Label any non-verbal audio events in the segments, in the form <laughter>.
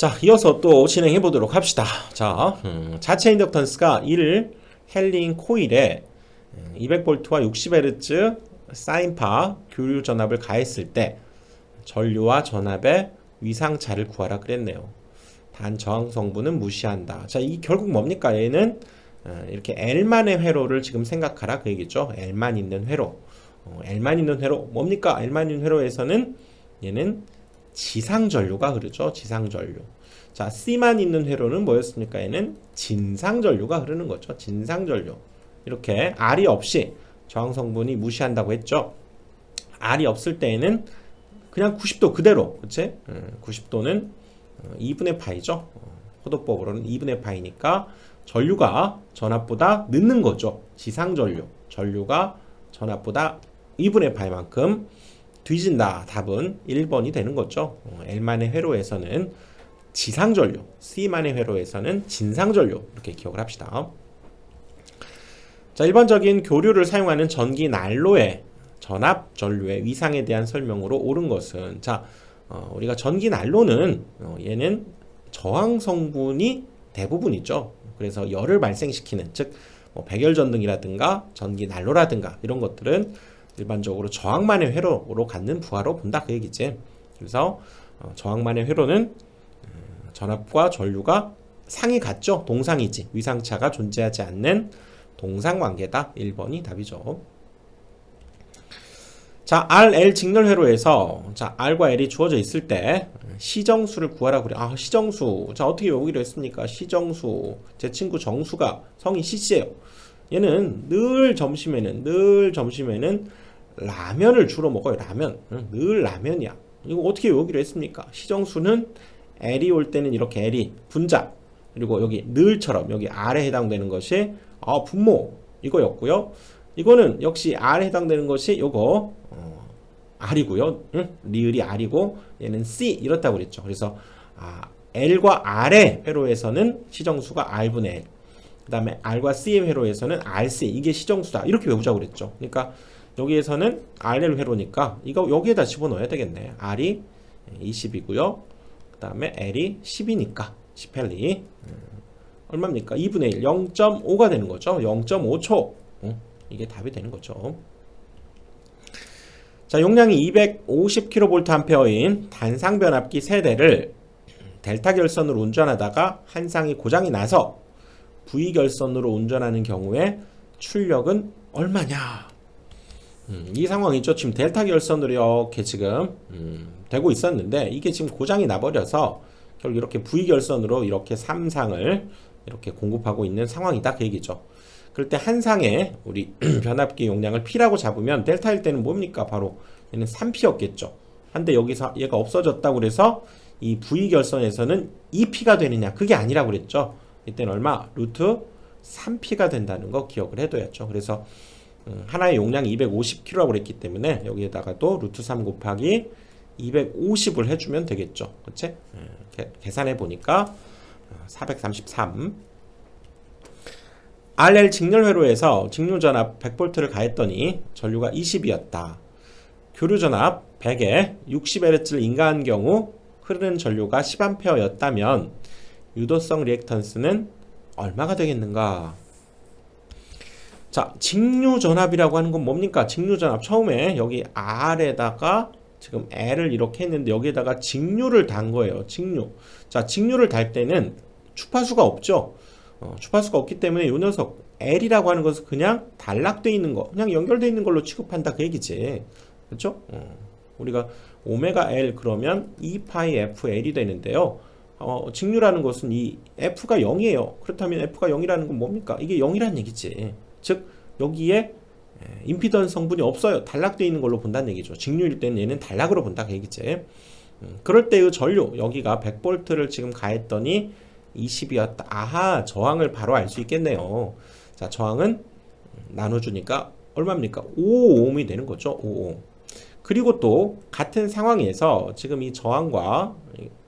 자, 이어서 또 진행해 보도록 합시다. 자, 음, 자체 인덕턴스가 1 헬링 코일에 200V와 60Hz 사인파 교류 전압을 가했을 때 전류와 전압의 위상차를 구하라 그랬네요. 단 저항 성분은 무시한다. 자, 이 결국 뭡니까? 얘는 어, 이렇게 L만의 회로를 지금 생각하라 그 얘기죠. L만 있는 회로. 어, L만 있는 회로 뭡니까? L만 있는 회로에서는 얘는 지상 전류가 흐르죠. 지상 전류. 자, C만 있는 회로는 뭐였습니까? 얘는 진상 전류가 흐르는 거죠. 진상 전류. 이렇게 R이 없이 저항 성분이 무시한다고 했죠. R이 없을 때에는 그냥 90도 그대로, 그치? 90도는 2분의 파이죠. 호도법으로는 2분의 파이니까 전류가 전압보다 늦는 거죠. 지상 전류. 전류가 전압보다 2분의 파이만큼 뒤진다. 답은 1번이 되는 거죠. L만의 회로에서는 지상 전류, C만의 회로에서는 진상 전류 이렇게 기억을 합시다. 자, 일반적인 교류를 사용하는 전기 난로의 전압 전류의 위상에 대한 설명으로 옳은 것은 자, 어, 우리가 전기 난로는 어, 얘는 저항 성분이 대부분이죠. 그래서 열을 발생시키는 즉 뭐 백열전등이라든가 전기 난로라든가 이런 것들은 일반적으로 저항만의 회로로 갖는 부하로 본다 그 얘기지. 그래서 어, 저항만의 회로는 어, 전압과 전류가 상이 같죠. 동상이지. 위상차가 존재하지 않는 동상 관계다. 1번이 답이죠. 자, RL 직렬 회로에서 자, R과 L이 주어져 있을 때 시정수를 구하라 그래. 아, 시정수. 자, 어떻게 외우기로 했습니까? 시정수. 제 친구 정수가 성이 C씨예요. 얘는 늘 점심에는 늘 점심에는 라면을 주로 먹어요. 라면. 응, 늘 라면이야. 이거 어떻게 외우기로 했습니까? 시정수는 L이 올 때는 이렇게 L이 분자 그리고 여기 늘처럼 여기 R에 해당되는 것이 아, 분모 이거였고요. 이거는 역시 R에 해당되는 것이 요거 어, R이고요. 응? 리을이 R이고 얘는 C 이렇다고 그랬죠. 그래서 아, L과 R의 회로에서는 시정수가 R분의 L. 그 다음에 R과 C의 회로에서는 RC 이게 시정수다. 이렇게 외우자고 그랬죠. 그러니까 여기에서는 RL 회로니까 이거 여기에다 집어넣어야 되겠네. R이 20이고요. 그 다음에 L이 10이니까 10헬리 얼마입니까? 2분의 1 0.5가 되는 거죠. 0.5초 이게 답이 되는 거죠. 자 용량이 250kVA인 단상 변압기 세대를 델타 결선으로 운전하다가 한 쌍이 고장이 나서 V 결선으로 운전하는 경우에 출력은 얼마냐? 음, 이 상황이죠. 지금 델타 결선으로 이렇게 지금 음, 되고 있었는데 이게 지금 고장이 나버려서 결국 이렇게 V 결선으로 이렇게 3상을 이렇게 공급하고 있는 상황이다 그 얘기죠. 그럴 때 한 상에 우리 <clears throat> 변압기 용량을 P라고 잡으면 델타일 때는 뭡니까? 바로 얘는 3P였겠죠. 한데 여기서 얘가 없어졌다고 그래서 이 V 결선에서는 2P가 되느냐? 그게 아니라고 그랬죠. 이때는 얼마? 루트 3P가 된다는 거 기억을 해둬야죠. 그래서 음, 하나의 용량이 250kg라고 그랬기 때문에 여기에다가도 루트 3 곱하기 250을 해주면 되겠죠. 그치? 예, 계산해 보니까 433 RL 직렬 회로에서 직류 전압 100V를 가했더니 전류가 20이었다. 교류 전압 100에 60Hz를 인가한 경우 흐르는 전류가 10A였다면 유도성 리액턴스는 얼마가 되겠는가? 자, 직류 전압이라고 하는 건 뭡니까? 직류 전압 처음에 여기 R에다가 지금 L을 이렇게 했는데 여기에다가 직류를 단 거예요. 직류. 자, 직류를 달 때는 주파수가 없죠. 어, 주파수가 없기 때문에 이 녀석 L이라고 하는 것은 그냥 단락돼 있는 거, 그냥 연결돼 있는 걸로 취급한다 그 얘기지. 그렇죠? 어, 우리가 오메가 L 그러면 2파이 FL이 되는데요. 어, 직류라는 것은 이 F가 0이에요. 그렇다면 F가 0이라는 건 뭡니까? 이게 0이라는 얘기지. 즉 여기에 임피던 성분이 없어요. 단락되어 있는 걸로 본다는 얘기죠. 직류일 때는 얘는 단락으로 본다 그 얘기지. 음, 그럴 때의 전류 여기가 100볼트를 지금 가했더니 20이었다. 아하 저항을 바로 알 수 있겠네요. 자 저항은 나눠주니까 얼마입니까? 5ohm이 되는 거죠. 5ohm. 그리고 또 같은 상황에서 지금 이 저항과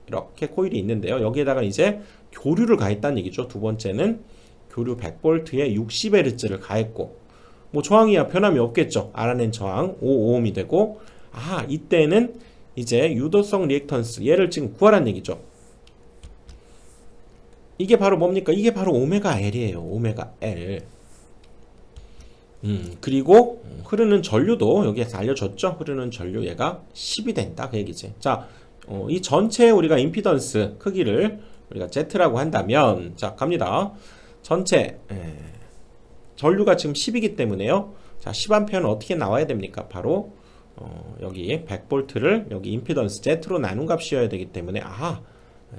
이렇게 코일이 있는데요. 여기에다가 이제 교류를 가했다는 얘기죠. 두 번째는 교류 100볼트에 60Hz를 가했고 뭐 저항이야 변함이 없겠죠. 알아낸 저항 5ohm이 되고 아 이때는 이제 유도성 리액턴스 얘를 지금 구하라는 얘기죠. 이게 바로 뭡니까? 이게 바로 오메가 L이에요. 오메가 L. 음, 그리고 흐르는 전류도 여기에서 알려줬죠? 흐르는 전류 얘가 10이 된다. 그 얘기지. 자, 어, 이 전체 우리가 임피던스 크기를 우리가 Z라고 한다면, 자, 갑니다. 전체, 에, 전류가 지금 10이기 때문에요. 자, 10A는 어떻게 나와야 됩니까? 바로, 어, 여기 100V를 여기 임피던스 Z로 나눈 값이어야 되기 때문에, 아,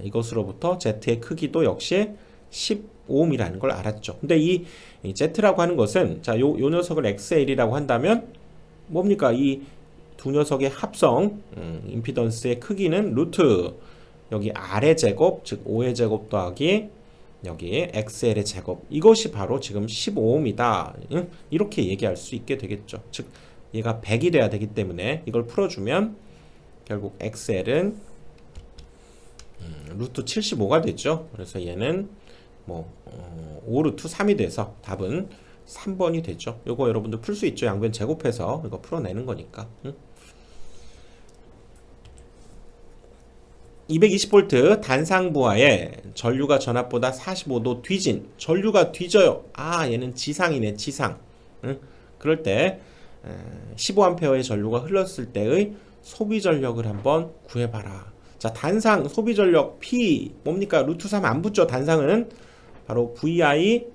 이것으로부터 Z의 크기도 역시 10ohm이라는 걸 알았죠. 근데 이, 이 Z라고 하는 것은 자, 요, 요 녀석을 XL이라고 한다면 뭡니까? 이 두 녀석의 합성 음, 임피던스의 크기는 루트 여기 R의 제곱 즉 5의 제곱 더하기 여기 XL의 제곱 이것이 바로 지금 15ohm이다. 응? 이렇게 얘기할 수 있게 되겠죠. 즉 얘가 100이 돼야 되기 때문에 이걸 풀어주면 결국 XL은 음, 루트 75가 되죠. 그래서 얘는 뭐 어, 5루트 3이 돼서 답은 3번이 되죠. 요거 여러분들 풀 수 있죠. 양변 제곱해서 이거 풀어내는 거니까. 응? 220V 단상부하에 전류가 전압보다 45도 뒤진 전류가 뒤져요. 아 얘는 지상이네 지상. 응? 그럴 때 15A의 전류가 흘렀을 때의 소비 전력을 한번 구해봐라. 자 단상 소비 전력 P 뭡니까 루트 3 안 붙죠 단상은 바로 VI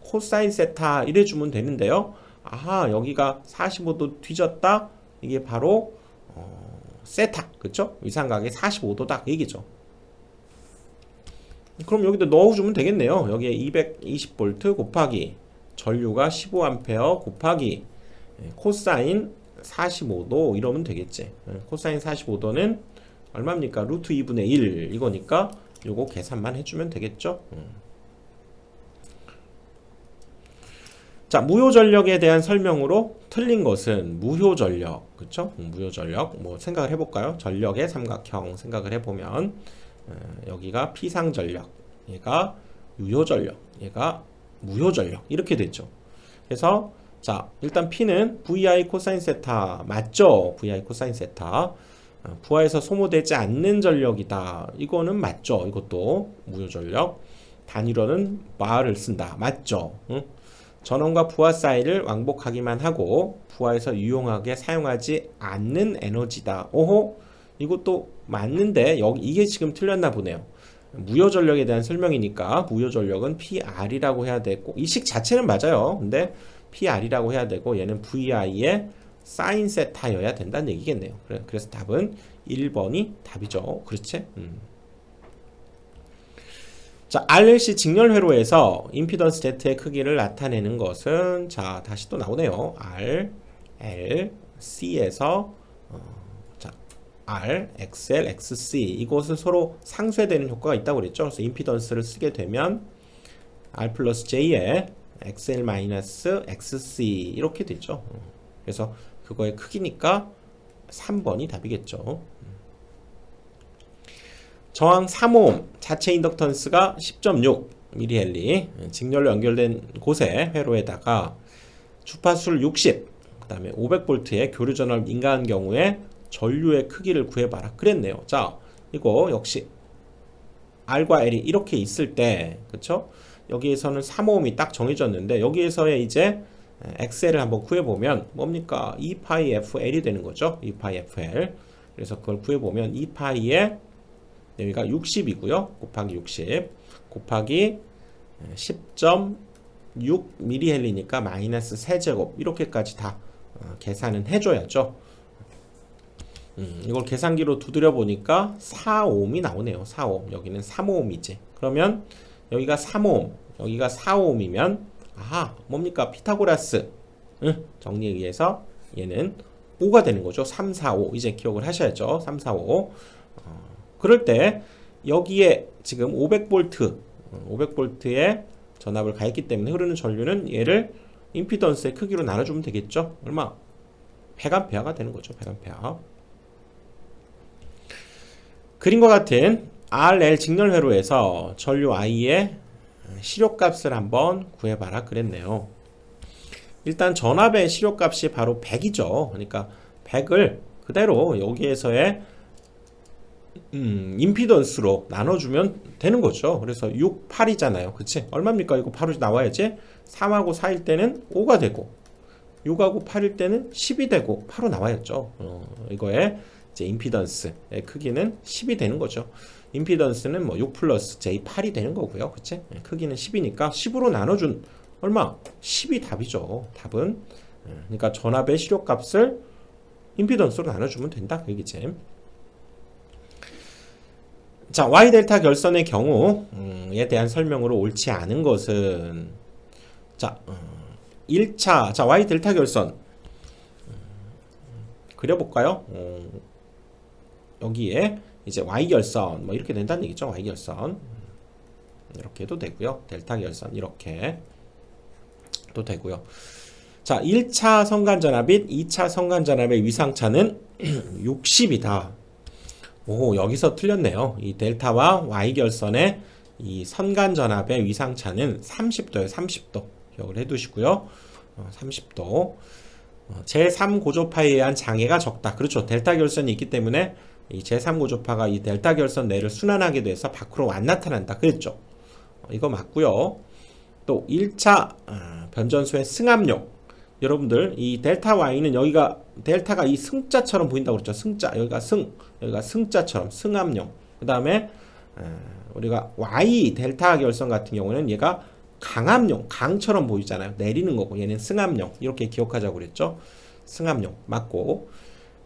코사인 세타 이래 주면 되는데요. 아하 여기가 45도 뒤졌다 이게 바로 어, 세타 그쵸 위상각의 45도다 얘기죠. 그럼 여기다 넣어주면 되겠네요. 여기에 220V 곱하기 전류가 15A 곱하기 예, 코사인 45도 이러면 되겠지. 예, 코사인 45도는 얼마입니까? 루트 2분의 1 이거니까 요거 계산만 해주면 되겠죠. 자, 무효 전력에 대한 설명으로 틀린 것은 무효 전력, 그쵸? 음, 무효 전력, 뭐 생각을 해볼까요? 전력의 삼각형 생각을 해보면 어, 여기가 피상 전력, 얘가 유효 전력, 얘가 무효 전력 이렇게 됐죠. 그래서 자, 일단 P는 VI 코사인 세타 맞죠? VI 코사인 세타 어, 부하에서 소모되지 않는 전력이다. 이거는 맞죠. 이것도 무효 전력. 단위로는 바를 쓴다. 맞죠. 응? 전원과 부하 사이를 왕복하기만 하고 부하에서 유용하게 사용하지 않는 에너지다. 오호 이것도 맞는데 여기 이게 지금 틀렸나 보네요. 무효 전력에 대한 설명이니까 무효 전력은 PR이라고 해야 되고 이 식 자체는 맞아요. 근데 PR이라고 해야 되고 얘는 VI의 사인 세타여야 된다는 얘기겠네요. 그래 서 답은 1번이 답이죠. 그렇지? 음. 자, RLC 직렬 회로에서 임피던스 Z의 크기를 나타내는 것은 자, 다시 또 나오네요. R, L, C에서 어, 자, R, XL, XC 이것은 서로 상쇄되는 효과가 있다고 그랬죠. 그래서 임피던스를 쓰게 되면 R 플러스 J에 XL 마이너스 XC 이렇게 되죠. 그래서 그거의 크기니까 3번이 답이겠죠. 저항 3옴 자체 인덕턴스가 10.6 미리헬리 직렬로 연결된 곳에 회로에다가 주파수를 60 그 다음에 500볼트의 교류 전압을 인가한 경우에 전류의 크기를 구해봐라 그랬네요. 자 이거 역시 R과 L이 이렇게 있을 때 그쵸? 여기에서는 3옴이 딱 정해졌는데 여기에서의 이제 엑셀을 한번 구해보면 뭡니까? 2파이 FL이 되는 거죠. 2파이 FL 그래서 그걸 구해보면 2파이의 여기가 60이고요. 곱하기 60 곱하기 10.6 미리헬리니까 마이너스 세제곱 이렇게까지 다 어, 계산은 해줘야죠. 음, 이걸 계산기로 두드려 보니까 4옴이 나오네요. 4옴 여기는 3옴이지. 그러면 여기가 3옴 여기가 4옴이면 아하 뭡니까 피타고라스 응, 정리에 의해서 얘는 5가 되는 거죠. 3, 4, 5 이제 기억을 하셔야죠. 3, 4, 5 그럴 때 여기에 지금 500V 500V의 전압을 가했기 때문에 흐르는 전류는 얘를 임피던스의 크기로 나눠주면 되겠죠? 얼마? 100A가 되는 거죠 100A 그림과 같은 RL 직렬 회로에서 전류 I의 시료값을 한번 구해봐라 그랬네요. 일단 전압의 시료값이 바로 100이죠. 그러니까 100을 그대로 여기에서의 음, 임피던스로 나눠주면 되는 거죠. 그래서 6, 8이잖아요. 그치? 얼마입니까? 이거 바로 나와야지. 3하고 4일 때는 5가 되고, 6하고 8일 때는 10이 되고, 바로 나와야죠. 어, 이거의 이제 임피던스의 크기는 10이 되는 거죠. 임피던스는 뭐 6 플러스 J 8이 되는 거고요. 그치? 예, 크기는 10이니까 10으로 나눠준 얼마? 10이 답이죠. 답은. 예, 그러니까 전압의 시력 값을 임피던스로 나눠주면 된다. 그 얘기지. 자, Y 델타 결선의 경우에 대한 설명으로 옳지 않은 것은 자, 어, 1차 자, Y 델타 결선 음, 그려 볼까요? 어, 여기에 이제 Y 결선 뭐 이렇게 된다는 얘기죠. Y 결선 음, 이렇게 해도 되고요. 델타 결선 이렇게 도 되고요. 자, 1차 성간전압 및 2차 성간전압의 위상차는 <clears throat> 60이다. 오, 여기서 틀렸네요. 이 델타와 Y 결선의 이 선간 전압의 위상차는 30도예요. 30도. 기억을 해 두시고요. 어, 30도. 어, 제3고조파에 의한 장애가 적다. 그렇죠. 델타 결선이 있기 때문에 이 제3고조파가 이 델타 결선 내를 순환하게 돼서 밖으로 안 나타난다. 그랬죠. 어, 이거 맞고요. 또 1차 어, 변전소의 승압력. 여러분들 이 델타 Y는 여기가 델타가 이 승자처럼 보인다고 그랬죠. 승자 여기가 승 여기가 승자처럼 승압력. 그 다음에 우리가 Y 델타 결선 같은 경우는 얘가 강압력 강처럼 보이잖아요. 내리는 거고 얘는 승압력 이렇게 기억하자고 그랬죠. 승압력 맞고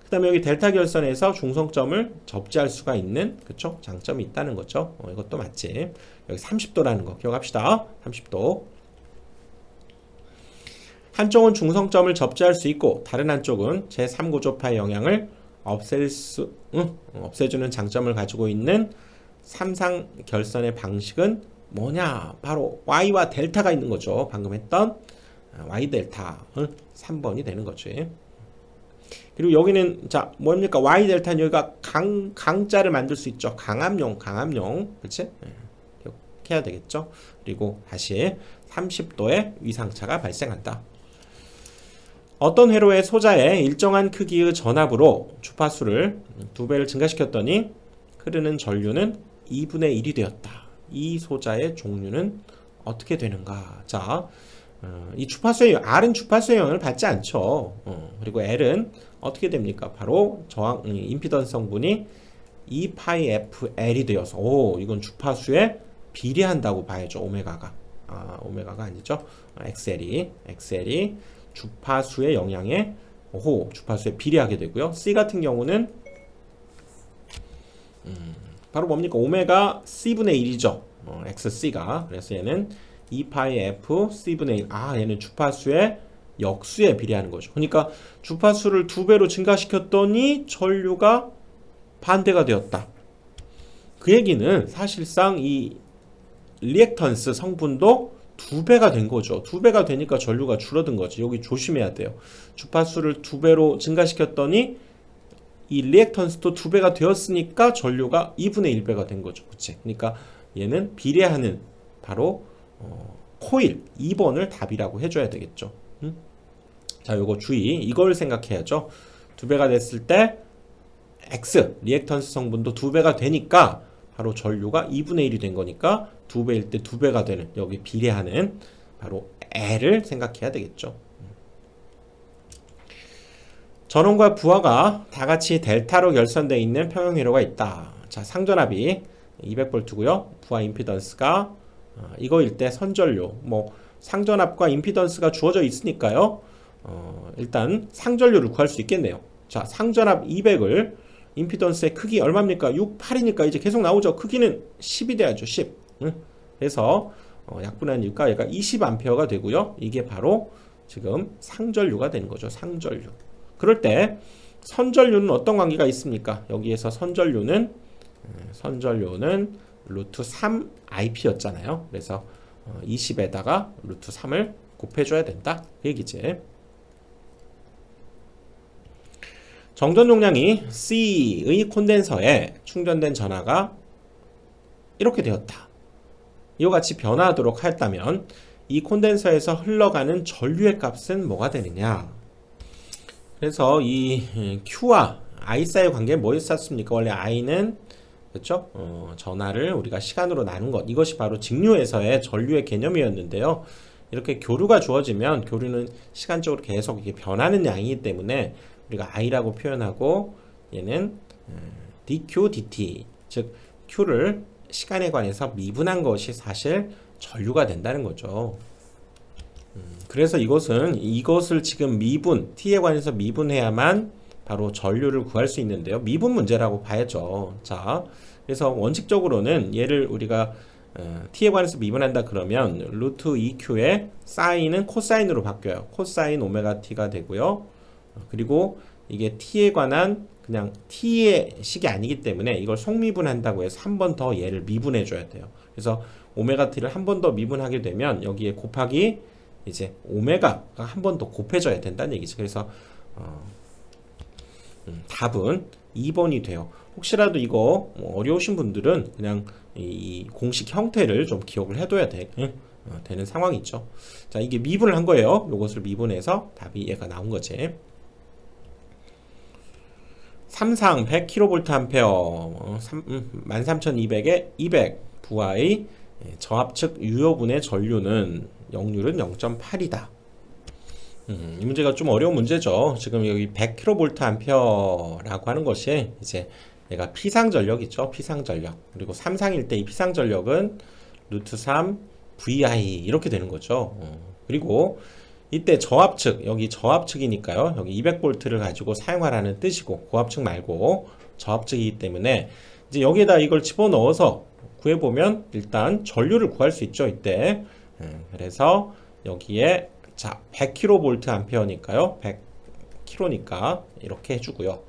그 다음에 여기 델타 결선에서 중성점을 접지할 수가 있는 그쵸 장점이 있다는 거죠. 어, 이것도 맞지. 여기 30도라는 거 기억합시다. 30도. 한쪽은 중성점을 접지할 수 있고 다른 한쪽은 제3고조파의 영향을 없앨 수 응, 없애주는 장점을 가지고 있는 삼상 결선의 방식은 뭐냐? 바로 y와 델타가 있는 거죠. 방금 했던 y 델타 응? 3번이 되는 거지. 그리고 여기는 자 뭡니까 y 델타는 여기가 강 강자를 만들 수 있죠. 강압용 강압용 그렇지? 해야 되겠죠. 그리고 다시 30도의 위상차가 발생한다. 어떤 회로의 소자의 일정한 크기의 전압으로 주파수를 두 배를 증가시켰더니 흐르는 전류는 2분의 1이 되었다. 이 소자의 종류는 어떻게 되는가? 자, 어, 이 주파수의 R은 주파수의 영향을 받지 않죠. 어, 그리고 L은 어떻게 됩니까? 바로 저항 임피던스 성분이 2파이-FL이 되어서 오 이건 주파수에 비례한다고 봐야죠. 오메가가 아, 오메가가 아니죠. XL이 XL이 주파수의 영향에 오 주파수에 비례하게 되고요. C 같은 경우는 음, 바로 뭡니까? 오메가 C분의 1이죠. 어, XC가 그래서 얘는 2파이 F C분의 1. 아 얘는 주파수의 역수에 비례하는 거죠. 그러니까 주파수를 두 배로 증가시켰더니 전류가 반대가 되었다. 그 얘기는 사실상 이 리액턴스 성분도 두 배가 된 거죠. 두 배가 되니까 전류가 줄어든 거지. 여기 조심해야 돼요. 주파수를 두 배로 증가시켰더니 이 리액턴스도 두 배가 되었으니까 전류가 2분의 1배가 된 거죠. 그치? 그러니까 얘는 비례하는 바로 어, 코일 2번을 답이라고 해줘야 되겠죠. 음? 자, 요거 주의. 이걸 생각해야죠. 두 배가 됐을 때 X 리액턴스 성분도 두 배가 되니까 바로 전류가 2분의 1이 된 거니까 두 배일 때두 배가 되는 여기 비례하는 바로 L을 생각해야 되겠죠. 전원과 부하가 다 같이 델타로 결선되어 있는 평형회로가 있다. 자, 상전압이 200V고요. 부하 임피던스가 어, 이거일 때 선전료 뭐 상전압과 임피던스가 주어져 있으니까요. 어, 일단 상전료를 구할 수 있겠네요. 자, 상전압 200을 임피던스의 크기 얼마입니까? 6, 8이니까 이제 계속 나오죠. 크기는 10이 돼야죠. 10. 응? 그래서 어, 약분하니까 얘가 20A가 되고요. 이게 바로 지금 상전류가 되는 거죠. 상전류. 그럴 때 선전류는 어떤 관계가 있습니까? 여기에서 선전류는 선전류는 루트 3 IP였잖아요. 그래서 20에다가 루트 3을 곱해줘야 된다. 그 얘기지. 정전 용량이 C의 콘덴서에 충전된 전하가 이렇게 되었다. 이와 같이 변화하도록 했다면 이 콘덴서에서 흘러가는 전류의 값은 뭐가 되느냐? 그래서 이 Q와 I 사이의 관계 뭐였었습니까? 원래 I는 그렇죠? 어, 전하를 우리가 시간으로 나눈 것 이것이 바로 직류에서의 전류의 개념이었는데요. 이렇게 교류가 주어지면 교류는 시간적으로 계속 이게 변하는 양이기 때문에 우리가 i라고 표현하고 얘는 음, dq dt 즉 q를 시간에 관해서 미분한 것이 사실 전류가 된다는 거죠. 음, 그래서 이것은 이것을 지금 미분 t에 관해서 미분해야만 바로 전류를 구할 수 있는데요. 미분 문제라고 봐야죠. 자, 그래서 원칙적으로는 얘를 우리가 어, t에 관해서 미분한다 그러면 루트 2q의 사인은 코사인으로 바뀌어요. 코사인 오메가 t가 되고요. 어, 그리고 이게 t에 관한 그냥 t의 식이 아니기 때문에 이걸 속미분한다고 해서 한 번 더 얘를 미분해 줘야 돼요. 그래서 오메가 t를 한 번 더 미분하게 되면 여기에 곱하기 이제 오메가가 한 번 더 곱해져야 된다는 얘기죠. 그래서 어, 음, 답은 2번이 돼요. 혹시라도 이거 뭐 어려우신 분들은 그냥 이 공식 형태를 좀 기억을 해둬야 돼, 응? 어, 되는 상황이 있죠. 자, 이게 미분을 한 거예요. 요것을 미분해서 답이 얘가 나온 거지. 삼상 100kVA 어, 3, 음, 13200에 200 부하의 예, 저압측 유효분의 전류는 역률은 0.8이다. 음, 이 문제가 좀 어려운 문제죠. 지금 여기 100kVA라고 하는 것이 이제 얘가 피상 전력이죠. 피상 전력. 그리고 삼상일 때 이 피상 전력은 루트 3 VI 이렇게 되는 거죠. 어, 그리고 이때 저압측, 여기 저압측이니까요. 여기 200V를 가지고 사용하라는 뜻이고 고압측 말고 저압측이기 때문에 이제 여기에다 이걸 집어넣어서 구해보면 일단 전류를 구할 수 있죠. 이때. 음, 그래서 여기에 자 100kV 암페어니까요. 100k니까 이렇게 해주고요.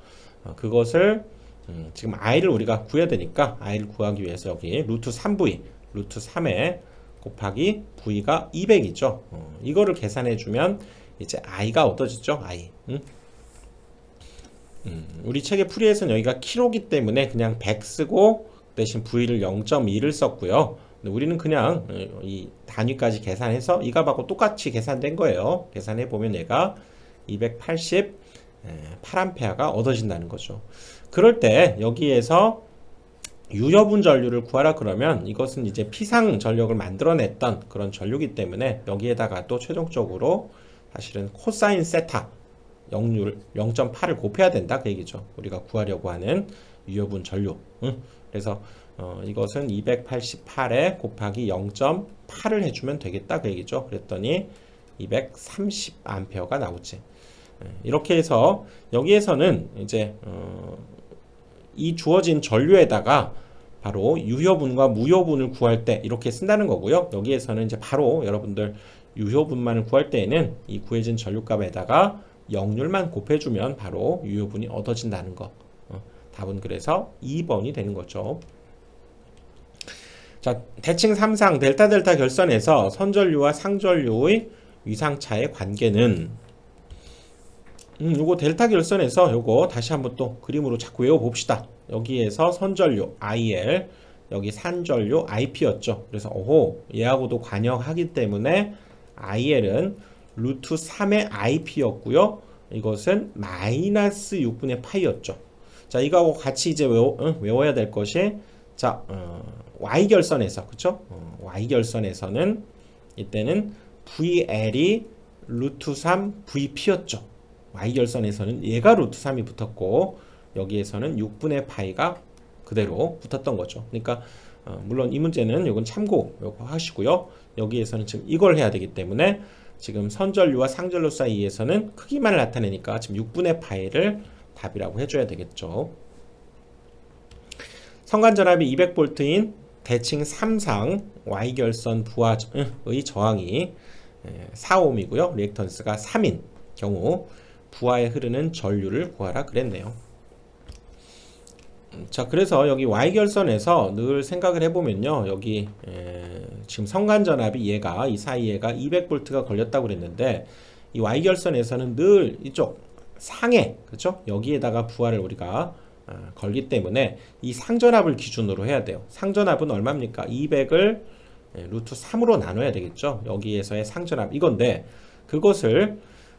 어, 그것을 음, 지금 i를 우리가 구해야 되니까 i를 구하기 위해서 여기 루트 3v 루트 3에 곱하기 v가 200이죠. 어, 이거를 계산해 주면 이제 i가 어떠지죠? i. 음? 음, 우리 책의 풀이에서는 여기가 키로기 때문에 그냥 100 쓰고 대신 v를 0.2를 썼고요. 우리는 그냥 어, 이 단위까지 계산해서 이 값하고 똑같이 계산된 거예요. 계산해 보면 얘가 288A가 얻어진다는 거죠. 그럴 때 여기에서 유여분 전류를 구하라 그러면 이것은 이제 피상 전력을 만들어냈던 그런 전류기 때문에 여기에다가 또 최종적으로 사실은 코사인 세타 역률 0.8을 곱해야 된다 그 얘기죠. 우리가 구하려고 하는 유여분 전류. 응? 그래서 어, 이것은 288에 곱하기 0.8을 해주면 되겠다 그 얘기죠. 그랬더니 230A가 나오지. 예, 이렇게 해서 여기에서는 이제 어, 이 주어진 전류에다가 바로 유효분과 무효분을 구할 때 이렇게 쓴다는 거고요. 여기에서는 이제 바로 여러분들 유효분만을 구할 때에는 이 구해진 전류값에다가 역률만 곱해주면 바로 유효분이 얻어진다는 거. 어, 답은 그래서 2번이 되는 거죠. 자, 대칭 3상 델타 델타 결선에서 선전류와 상전류의 위상차의 관계는 음, 요거 델타 결선에서 요거 다시 한번 또 그림으로 자꾸 외워 봅시다. 여기에서 선전류 IL, 여기 산전류 IP였죠. 그래서 오호, 얘하고도 관역하기 때문에 IL은 루트 3의 IP였고요. 이것은 마이너스 6분의 파이였죠. 자, 이거하고 같이 이제 외워, 응, 외워야 될 것이 자, 어, Y 결선에서 그쵸? 어, Y 결선에서는 이때는 VL이 루트 3 VP였죠. Y 결선에서는 얘가 루트 3이 붙었고 여기에서는 6분의 파이가 그대로 붙었던 거죠. 그러니까 어, 물론 이 문제는 이건 참고 요거 하시고요. 여기에서는 지금 이걸 해야 되기 때문에 지금 선전류와 상전류 사이에서는 크기만을 나타내니까 지금 6분의 파이를 답이라고 해줘야 되겠죠. 성간전압이 200V인 대칭 3상 Y결선 부하의 저항이 4옴이고요. 리액턴스가 3인 경우 부하에 흐르는 전류를 구하라 그랬네요. 자 그래서 여기 Y결선에서 늘 생각을 해보면요. 여기 에, 지금 성간전압이 얘가 이 사이에가 200V가 걸렸다고 그랬는데 이 Y결선에서는 늘 이쪽 상해 그렇죠? 여기에다가 부하를 우리가 어, 걸기 때문에 이 상전압을 기준으로 해야 돼요. 상전압은 얼마입니까? 200을 루트 3으로 나눠야 되겠죠? 여기에서의 상전압. 이건데 그것을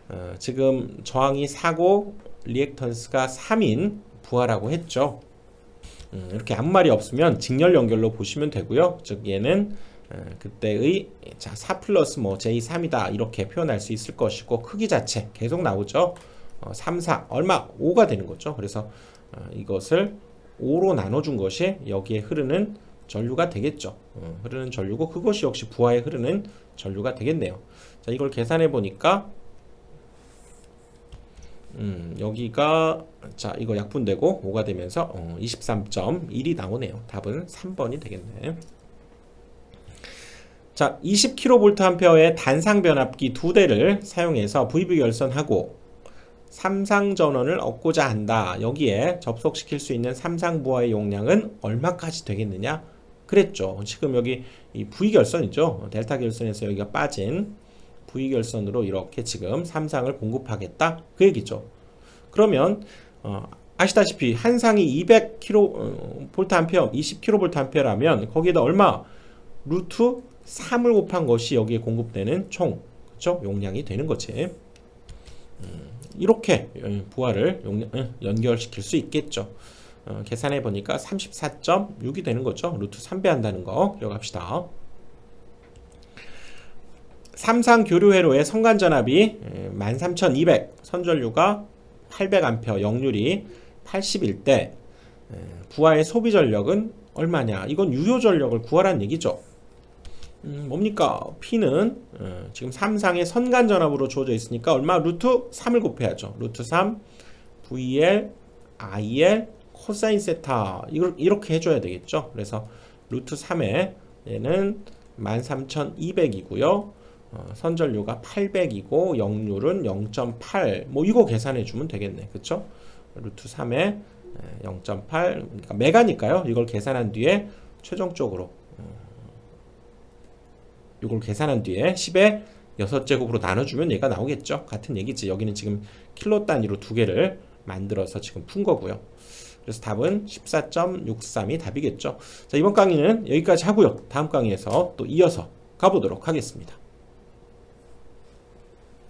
어, 지금 저항이 4고 리액턴스가 3인 부하라고 했죠 음, 이렇게 아무 말이 없으면 직렬 연결로 보시면 되고요. 즉 얘는 어, 그때의 자, 4 플러스 뭐 j3이다 이렇게 표현할 수 있을 것이고 크기 자체 계속 나오죠. 어, 3, 4 얼마 5가 되는 거죠. 그래서 어, 이것을 5로 나눠준 것이 여기에 흐르는 전류가 되겠죠. 어, 흐르는 전류고 그것이 역시 부하에 흐르는 전류가 되겠네요. 자 이걸 계산해 보니까 음, 여기가 자 이거 약분되고 5가 되면서 어, 23.1이 나오네요. 답은 3번이 되겠네. 자, 20kVA의 단상 변압기 두 대를 사용해서 VB 결선하고 삼상 전원을 얻고자 한다. 여기에 접속시킬 수 있는 삼상 부하의 용량은 얼마까지 되겠느냐? 그랬죠. 지금 여기 이 V 결선이죠. 델타 결선에서 여기가 빠진 V 결선으로 이렇게 지금 삼상을 공급하겠다. 그 얘기죠. 그러면 어, 아시다시피 한 상이 200kV 암페어, 20kV 암페어라면 거기에다 얼마 루트 3을 곱한 것이 여기에 공급되는 총 그렇죠? 용량이 되는 거지. 음, 이렇게 어, 부하를 어, 연결시킬 수 있겠죠. 어, 계산해 보니까 34.6이 되는 거죠. 루트 3배 한다는 거 기억합시다. 삼상 교류 회로의 성간 전압이 13,200, 선전류가 800A, 역률이 81대. 부하의 소비 전력은 얼마냐? 이건 유효 전력을 구하라는 얘기죠. 음, 뭡니까? P는 어, 지금 삼상의 선간 전압으로 주어져 있으니까 얼마? 루트 3을 곱해야죠. 루트 3 VL IL 코사인 세타 이걸 이렇게 해줘야 되겠죠. 그래서 루트 3에 얘는 13,200이고요. 어, 선전류가 800이고 역률은 0.8. 뭐 이거 계산해 주면 되겠네. 그렇죠? 루트 3에 0.8 그러니까 메가니까요. 이걸 계산한 뒤에 최종적으로 이걸 계산한 뒤에 10에 6제곱으로 나눠주면 얘가 나오겠죠. 같은 얘기지. 여기는 지금 킬로 단위로 두 개를 만들어서 지금 푼 거고요. 그래서 답은 14.63이 답이겠죠. 자, 이번 강의는 여기까지 하고요. 다음 강의에서 또 이어서 가보도록 하겠습니다.